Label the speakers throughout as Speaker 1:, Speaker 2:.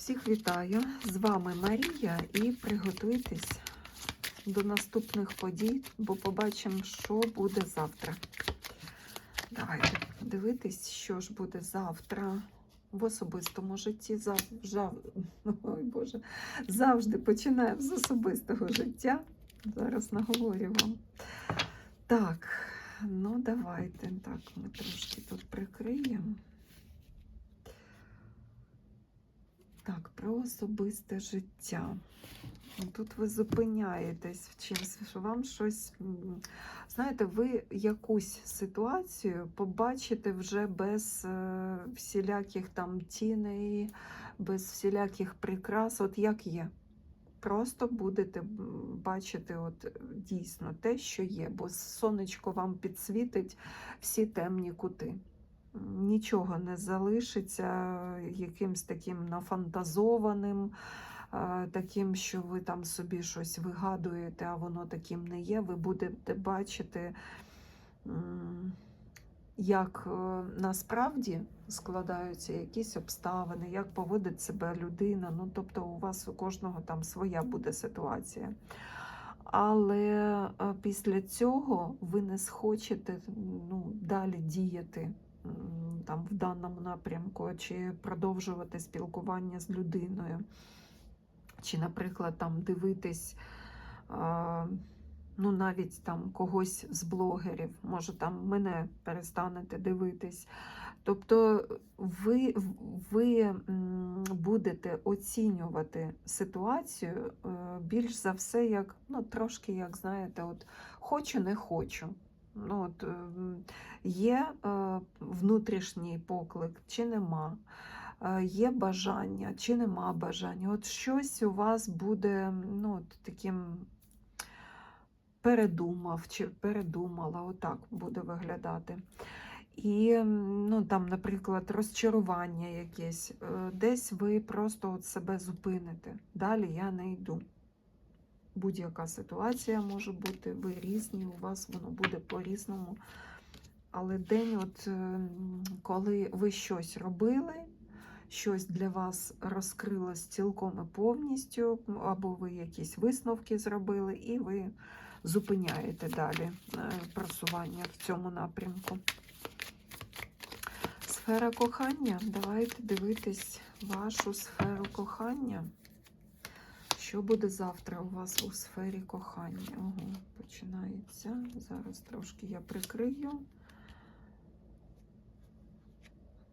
Speaker 1: Всіх вітаю! З вами Марія і приготуйтесь до наступних подій, бо побачимо, що буде завтра. Давайте дивитись, що ж буде завтра в особистому житті. Ой, Боже. Завжди починаємо з особистого життя. Зараз наговорю вам. Так, ну давайте. Так, ми трошки тут прикриємо. Так, про особисте життя. Тут ви зупиняєтесь в чимось, що вам щось. Знаєте, ви якусь ситуацію побачите вже без е, всіляких там тіней, без всіляких прикрас, от як є. Просто будете бачити от е, дійсно те, що є, бо сонечко вам підсвітить всі темні кути нічого не залишиться якимсь таким нафантазованим, е, таким, що ви там собі щось вигадуєте, а воно таким не є. Ви будете бачити, як е, насправді складаються якісь обставини, як поводить себе людина. Ну, тобто, у вас у кожного там своя буде ситуація. Але е, після цього ви не схочете ну, далі діяти там, в даному напрямку, чи продовжувати спілкування з людиною, чи, наприклад, там дивитись. Ну, навіть там когось з блогерів, може там мене перестанете дивитись. Тобто ви, ви будете оцінювати ситуацію е, більш за все, як ну, трошки, як знаєте, от хочу, не хочу. Ну, от, ем, є е, внутрішній поклик, чи нема, Е, є бажання, чи нема бажання. От щось у вас буде ну, таким передумав чи передумала, отак буде виглядати. І, ну, там, наприклад, розчарування якесь, е, десь ви просто от себе зупините. Далі я не йду. Будь-яка ситуація може бути, ви різні, у вас воно буде по-різному. Але день, от, е, коли ви щось робили, щось для вас розкрилось цілком і повністю, або ви якісь висновки зробили, і ви зупиняєте далі е, просування в цьому напрямку. Сфера кохання. Давайте дивитись вашу сферу кохання. Що буде завтра у вас у сфері кохання? Ого, починається. Зараз трошки я прикрию.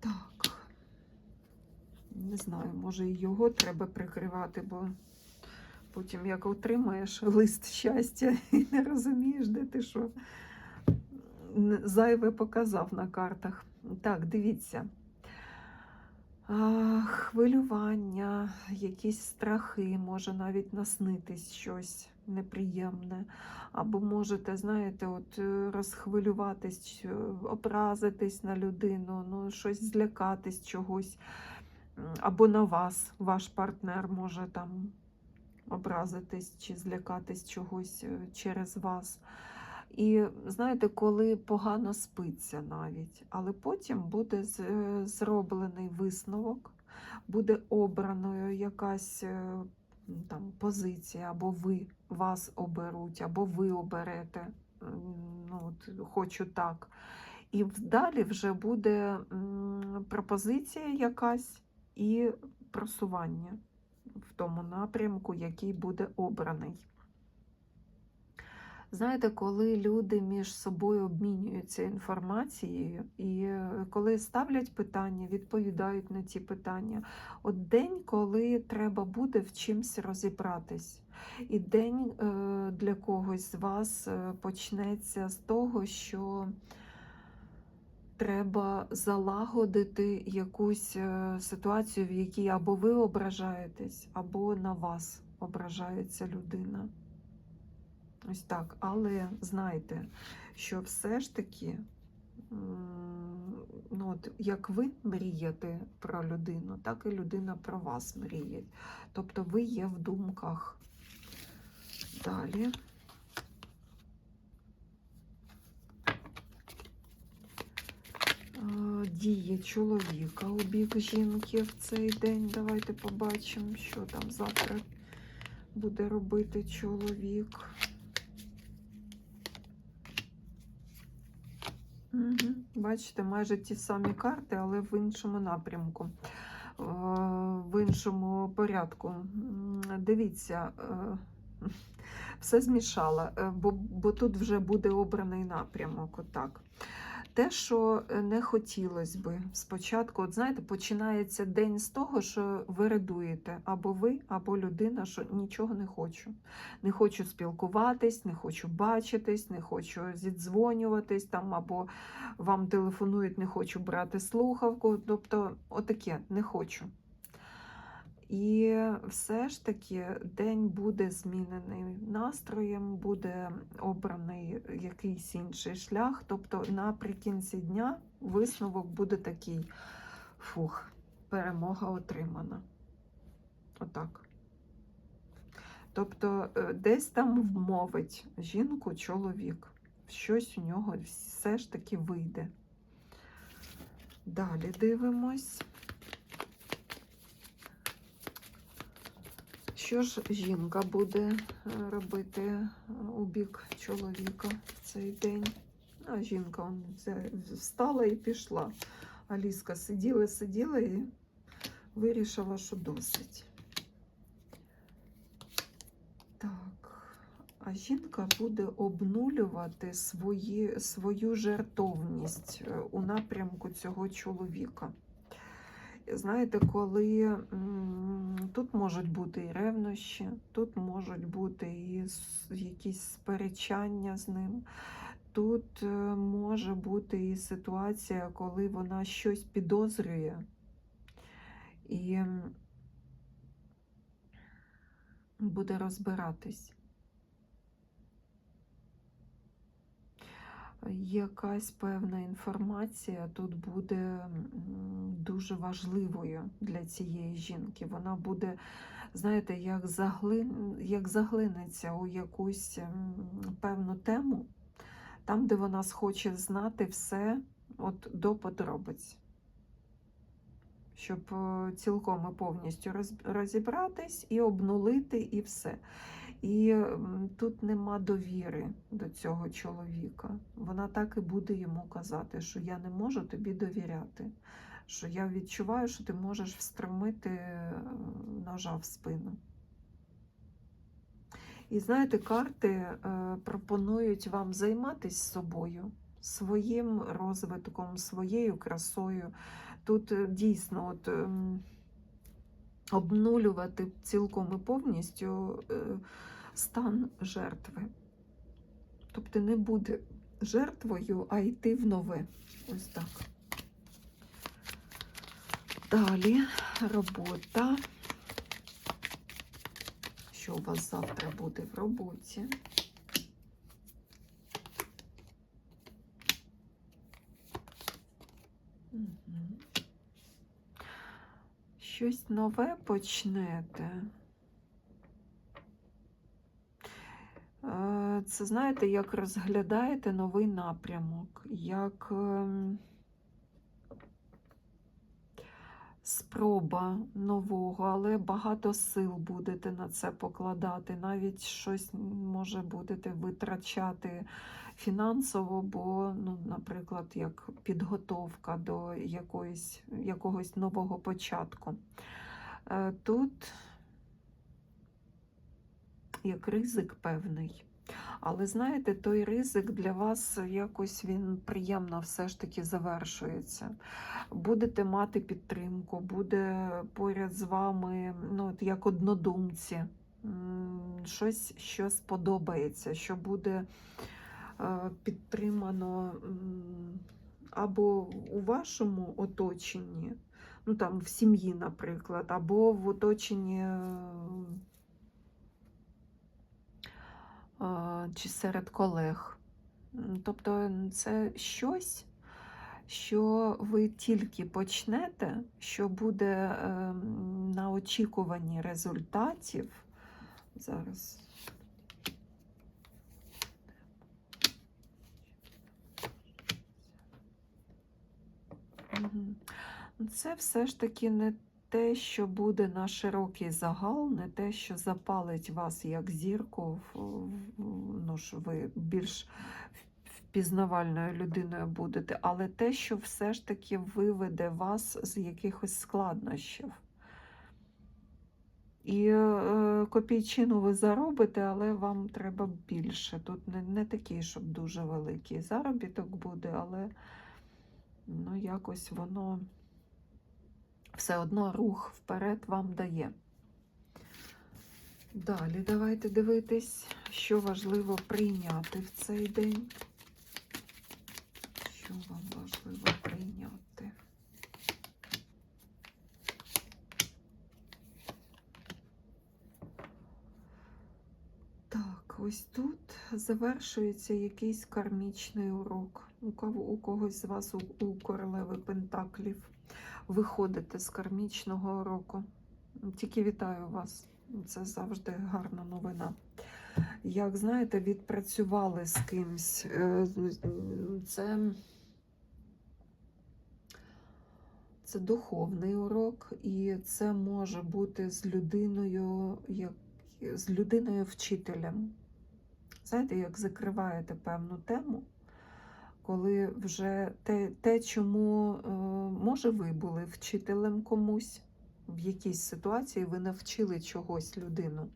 Speaker 1: Так. Не знаю, може і його треба прикривати, бо потім як отримаєш лист щастя і не розумієш, де ти що зайве показав на картах. Так, дивіться. Хвилювання, якісь страхи, може навіть наснитись щось неприємне. Або можете, знаєте, от е, розхвилюватись, е, образитись на людину, ну, щось злякатись чогось. Або на вас, ваш партнер може там образитись чи злякатись чогось е, через вас. І знаєте, коли погано спиться навіть, але потім буде е, зроблений висновок, буде обраною якась е, там позиція, або ви вас оберуть, або ви оберете. Ну, от, хочу так. І далі вже буде пропозиція якась і просування в тому напрямку, який буде обраний. Знаєте, коли люди між собою обмінюються інформацією, і е, коли ставлять питання, відповідають на ті питання, от день, коли треба буде в чимсь розібратись, і день е, для когось з вас е, почнеться з того, що треба залагодити якусь ситуацію, в якій або ви ображаєтесь, або на вас ображається людина. Ось так. Але знайте, що все ж таки, ну, от, як ви мрієте про людину, так і людина про вас мріє. Тобто ви є в думках. Далі. Дії чоловіка у бік жінки в цей день. Давайте побачимо, що там завтра буде робити чоловік. Бачите, майже ті самі карти, але в іншому напрямку, е, в іншому порядку. Дивіться, е, все змішала, е, бо, бо тут вже буде обраний напрямок. Отак. Те, що е, не хотілося би спочатку, от знаєте, починається день з того, що ви редуєте або ви, або людина, що нічого не хочу. Не хочу спілкуватись, не хочу бачитись, не хочу зідзвонюватись там, або вам телефонують, не хочу брати слухавку. Тобто, отаке не хочу. І все ж таки день буде змінений настроєм, буде обраний якийсь інший шлях. Тобто наприкінці дня висновок буде такий: фух, перемога отримана. Отак. Тобто е, десь там вмовить жінку чоловік. Щось у нього все ж таки вийде. Далі дивимось. Що ж жінка буде е, робити е, у бік чоловіка в цей день? А жінка встала і пішла. Аліска сиділа, сиділа і вирішила, що досить. Так, а жінка буде обнулювати свої, свою жертовність е, у напрямку цього чоловіка. Знаєте, коли тут можуть бути і ревнощі, тут можуть бути і якісь сперечання з ним. Тут е, може бути і ситуація, коли вона щось підозрює. І буде розбиратись. Якась певна інформація тут буде дуже важливою для цієї жінки. Вона буде, знаєте, як, заглин, як заглинеться у якусь певну тему, там, де вона схоче знати все от до подробиць. Щоб е, цілком і повністю розібратись і обнулити, і все. І тут нема довіри до цього чоловіка. Вона так і буде йому казати, що я не можу тобі довіряти, що я відчуваю, що ти можеш встромити е, ножа в спину. І знаєте, карти е, пропонують вам займатися собою, своїм розвитком, своєю красою. Тут е, дійсно от, ем, обнулювати цілком і повністю стан жертви. Тобто не буде жертвою, а йти в нове. Ось так. Далі робота. Що у вас завтра буде в роботі? Щось нове почнете. Е, Це знаєте, як розглядаєте новий напрямок, як ем, спроба нового, але багато сил будете на це покладати. Навіть щось може будете витрачати фінансово, бо, ну, наприклад, як підготовка до якоїсь, якогось нового початку. Е, Тут як ризик певний. Але знаєте, той ризик для вас якось він приємно все ж таки завершується. Будете мати підтримку, буде поряд з вами, ну, як однодумці, щось, що сподобається, що буде е, підтримано або у вашому оточенні, ну там в сім'ї, наприклад, або в оточенні. Е, чи серед колег. Тобто це щось, що ви тільки почнете, що буде ем, на очікуванні результатів. Зараз. Це все ж таки не те, що буде на широкий загал, не те, що запалить вас як зірку, ну, що ви більш впізнавальною людиною будете, але те, що все ж таки виведе вас з якихось складнощів. І е, копійчину ви заробите, але вам треба більше. Тут не, не такий, щоб дуже великий заробіток буде, але ну, якось воно все одно рух вперед вам дає. Далі давайте дивитись, що важливо прийняти в цей день. Що вам важливо прийняти? Так, ось тут завершується якийсь кармічний урок. У кого у когось з вас у королеви Пентаклів виходите з кармічного уроку. Тільки вітаю вас. Це завжди гарна новина. Як знаєте, відпрацювали з кимсь. Е, Це, це духовний урок, і це може бути з людиною, як, з людиною-вчителем. Знаєте, як закриваєте певну тему, коли вже те, те чому, е, може, ви були вчителем комусь в якійсь ситуації, ви навчили чогось людину.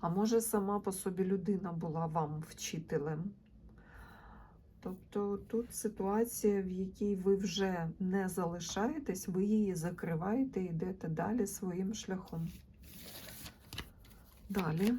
Speaker 1: А може, сама по собі людина була вам вчителем. Тобто тут ситуація, в якій ви вже не залишаєтесь, ви її закриваєте і йдете далі своїм шляхом. Далі,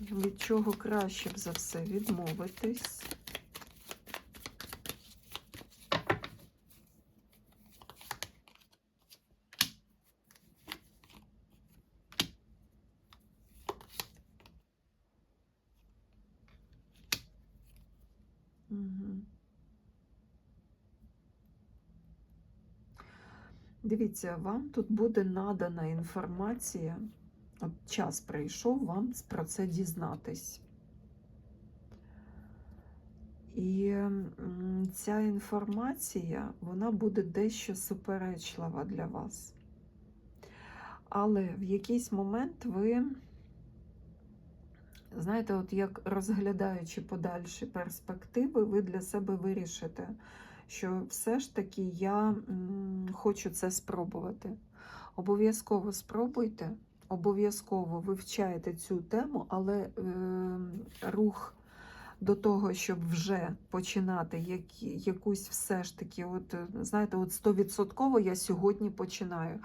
Speaker 1: від чого краще б за все відмовитись. Угу. Дивіться, вам тут буде надана інформація. От час прийшов вам про це дізнатись. І ця інформація, вона буде дещо суперечлива для вас. Але в якийсь момент ви, знаєте, от як розглядаючи подальші перспективи, ви для себе вирішите, що все ж таки я хочу це спробувати. Обов'язково спробуйте, обов'язково вивчайте цю тему, але е, рух до того, щоб вже починати як, якусь все ж таки, от знаєте, от 100% я сьогодні починаю.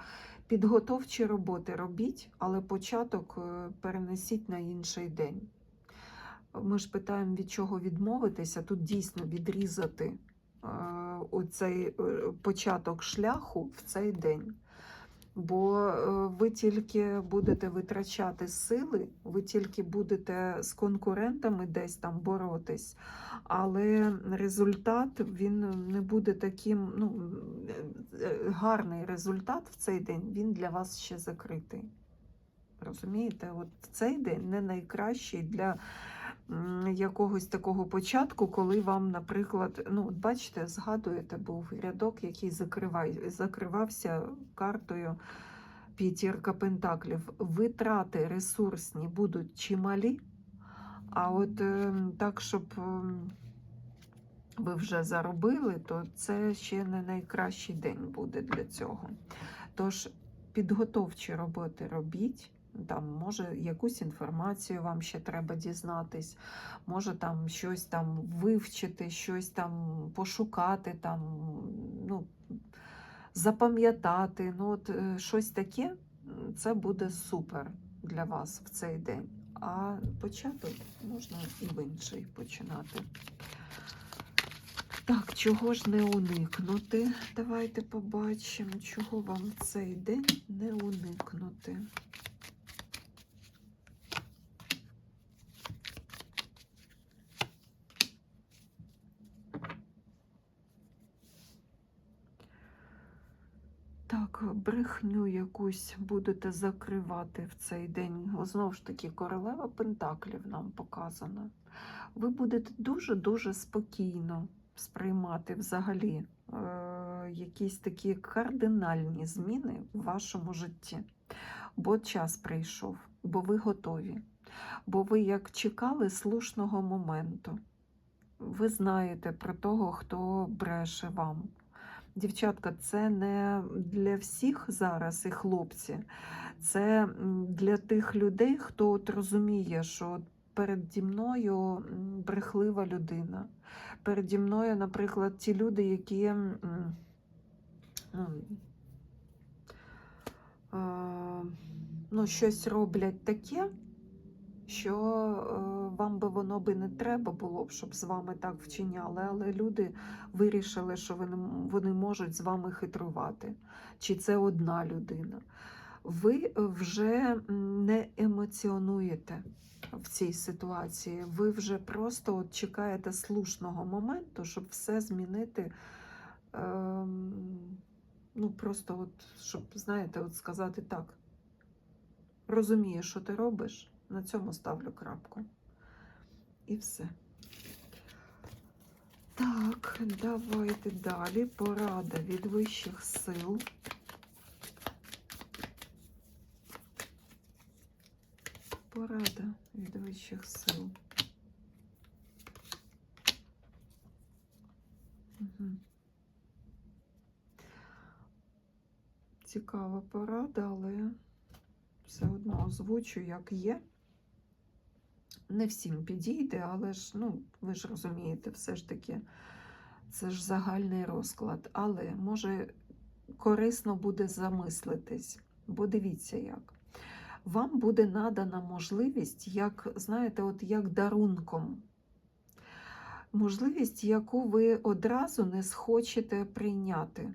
Speaker 1: Підготовчі роботи робіть, але початок е, перенесіть на інший день. Ми ж питаємо, від чого відмовитися, тут дійсно відрізати е, оцей е, початок шляху в цей день. Бо е, ви тільки будете витрачати сили, ви тільки будете з конкурентами десь там боротись, але результат він не буде таким, ну, гарний результат в цей день, він для вас ще закритий. Розумієте, от цей день не найкращий для якогось такого початку, коли вам, наприклад, ну, от бачите, згадуєте, був рядок, який закривай, закривався картою п'ятірка пентаклів. Витрати ресурсні будуть чималі, а от е, так, щоб е, ви вже заробили, то це ще не найкращий день буде для цього. Тож підготовчі роботи робіть. Там, може, якусь інформацію вам ще треба дізнатись, може там щось там вивчити, щось там пошукати, там, ну, запам'ятати. Ну, от, е, щось таке, це буде супер для вас в цей день. А початок можна і в інший починати. Так, чого ж не уникнути? Давайте побачимо, чого вам в цей день не уникнути. Так, брехню якусь будете закривати в цей день. Знову ж таки, королева Пентаклів нам показана. Ви будете дуже-дуже спокійно сприймати взагалі е, якісь такі кардинальні зміни в вашому житті. Бо час прийшов, бо ви готові, бо ви як чекали слушного моменту. Ви знаєте про того, хто бреше вам. Дівчатка, це не для всіх зараз і хлопці, це для тих людей, хто от розуміє, що переді мною брехлива людина. Переді мною, наприклад, ті люди, які ну, щось роблять таке, що е, вам би воно би не треба було б, щоб з вами так вчиняли, але люди вирішили, що вони, можуть з вами хитрувати. Чи це одна людина? Ви вже не емоціонуєте в цій ситуації. Ви вже просто от чекаєте слушного моменту, щоб все змінити. Ем, ну, просто, от, щоб, знаєте, от сказати так. Розумієш, що ти робиш, на цьому ставлю крапку. І все. Так, давайте далі. Порада від вищих сил. Порада від вищих сил. Угу. Цікава порада, але все одно озвучу, як є. Не всім підійде, але ж, ну, ви ж розумієте, все ж таки, це ж загальний розклад. Але може корисно буде замислитись, бо дивіться як. Вам буде надана можливість, як, знаєте, от як дарунком. Можливість, яку ви одразу не схочете прийняти.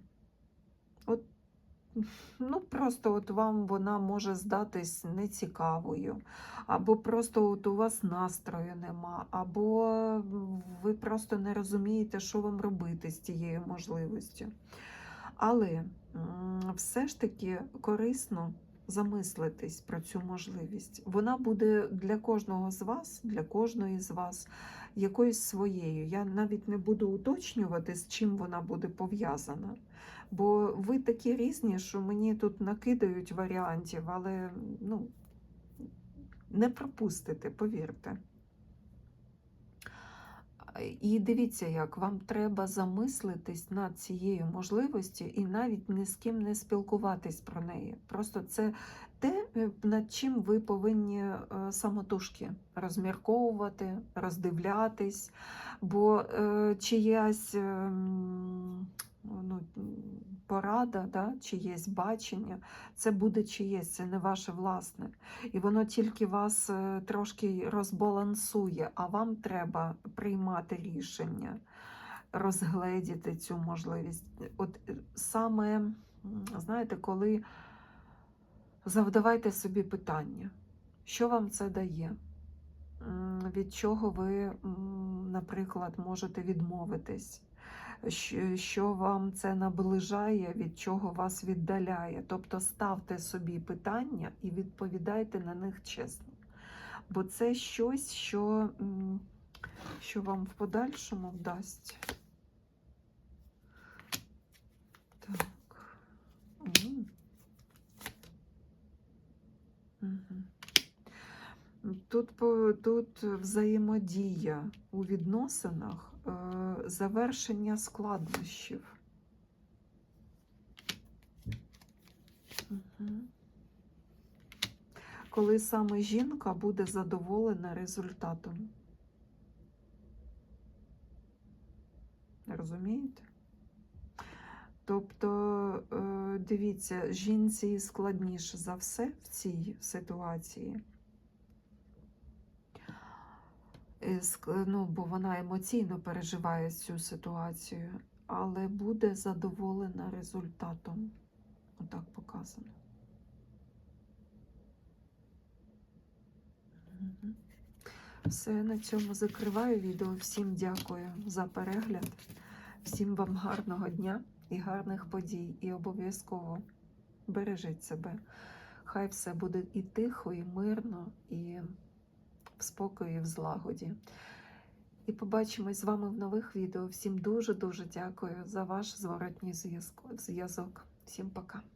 Speaker 1: Ну, просто от вам вона може здатись нецікавою, або просто от у вас настрою нема, або ви просто не розумієте, що вам робити з тією можливістю. Але все ж таки корисно замислитись про цю можливість. Вона буде для кожного з вас, для кожної з вас якоюсь своєю. Я навіть не буду уточнювати, з чим вона буде пов'язана. Бо ви такі різні, що мені тут накидають варіантів, але ну, не пропустите, повірте. І дивіться, як вам треба замислитись над цією можливістю і навіть ні з ким не спілкуватись про неї. Просто це те, над чим ви повинні е, самотужки розмірковувати, роздивлятись, бо е, чиясь. Ну, порада, да, чиєсь бачення, це буде чиєсь, це не ваше власне. І воно тільки вас е, трошки розбалансує, а вам треба приймати рішення, розгледіти цю можливість. От е, саме, знаєте, коли завдавайте собі питання, що вам це дає? Від чого ви, наприклад, можете відмовитись? Що вам це наближає, від чого вас віддаляє. Тобто ставте собі питання і відповідайте на них чесно. Бо це щось, що, що вам в подальшому вдасть. Так. Тут, тут взаємодія у відносинах, е, завершення складнощів. Коли саме жінка буде задоволена результатом. Розумієте? Тобто, е, дивіться, жінці складніше за все в цій ситуації. Е, ск- Ну, бо вона емоційно переживає цю ситуацію, але буде задоволена результатом. Отак показано. Все, на цьому закриваю відео. Всім дякую за перегляд. Всім вам гарного дня і гарних подій. І обов'язково бережіть себе. Хай все буде і тихо, і мирно, і в спокої, і в злагоді. І побачимось з вами в нових відео. Всім дуже-дуже дякую за ваш зворотній зв'язок. Всім пока.